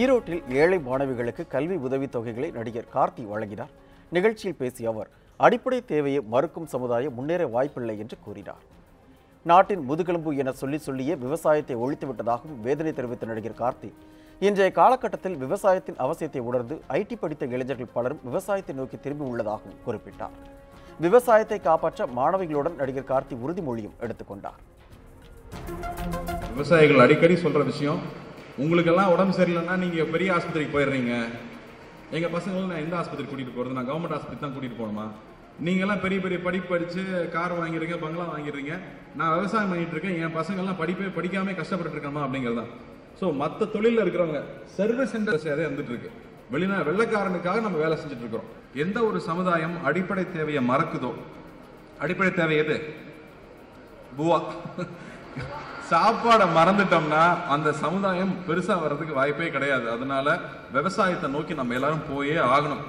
ஈரோட்டில் ஏழை மாணவிகளுக்கு கல்வி உதவித் தொகைகளை நடிகர் கார்த்தி வழங்கினார். நிகழ்ச்சியில் பேசிய அவர் அடிப்படை தேவையை மறுக்கும் சமுதாயம் முன்னேற வாய்ப்பில்லை என்று கூறினார். நாட்டின் முதுகெலும்பு என சொல்லி சொல்லியே விவசாயத்தை ஒழித்துவிட்டதாகவும் வேதனை தெரிவித்த நடிகர் கார்த்தி இன்றைய காலகட்டத்தில் விவசாயத்தின் அவசியத்தை உணர்ந்து ஐடி படித்த இளைஞர்கள் பலரும் விவசாயத்தை நோக்கி திரும்பி உள்ளதாகவும் குறிப்பிட்டார். விவசாயத்தை காப்பாற்ற மாணவிகளுடன் நடிகர் கார்த்தி உறுதிமொழியும் எடுத்துக்கொண்டார். விவசாயிகள் அடிக்கடி சொல்ற விஷயம் உங்களுக்கெல்லாம் உடம்பு சரியில்லைன்னா நீங்கள் பெரிய ஆஸ்பத்திரிக்கு போயிடுறீங்க. எங்கள் பசங்களும் நான் எந்த ஆஸ்பத்திரி கூட்டிட்டு போகிறது நான் கவர்மெண்ட் ஆஸ்பத்திரி தான் கூட்டிகிட்டு போகணுமா? நீங்கள்லாம் பெரிய பெரிய படிப்பு படித்து கார் வாங்கிடுறீங்க பங்களா வாங்கிடுறீங்க நான் விவசாயம் பண்ணிகிட்டு இருக்கேன். என் பசங்கள்லாம் படிப்பே படிக்காமல் கஷ்டப்பட்டு இருக்கணுமா அப்படிங்கிறது தான் ஸோ மற்ற தொழிலில் இருக்கிறவங்க சர்வீஸ் சென்டர்ஸ் அதே வந்துட்டுருக்கு இருக்கு. வெளிநா வெள்ளக்காரனுக்காக நம்ம வேலை செஞ்சுட்டு இருக்கிறோம். எந்த ஒரு சமுதாயம் அடிப்படை தேவையை மறக்குதோ? அடிப்படை தேவை எது? பூவா. சாப்பாடை மறந்துட்டோம்னா அந்த சமுதாயம் பெருசாக வர்றதுக்கு வாய்ப்பே கிடையாது. அதனால விவசாயத்தை நோக்கி நம்ம எல்லாரும் போயே ஆகணும்.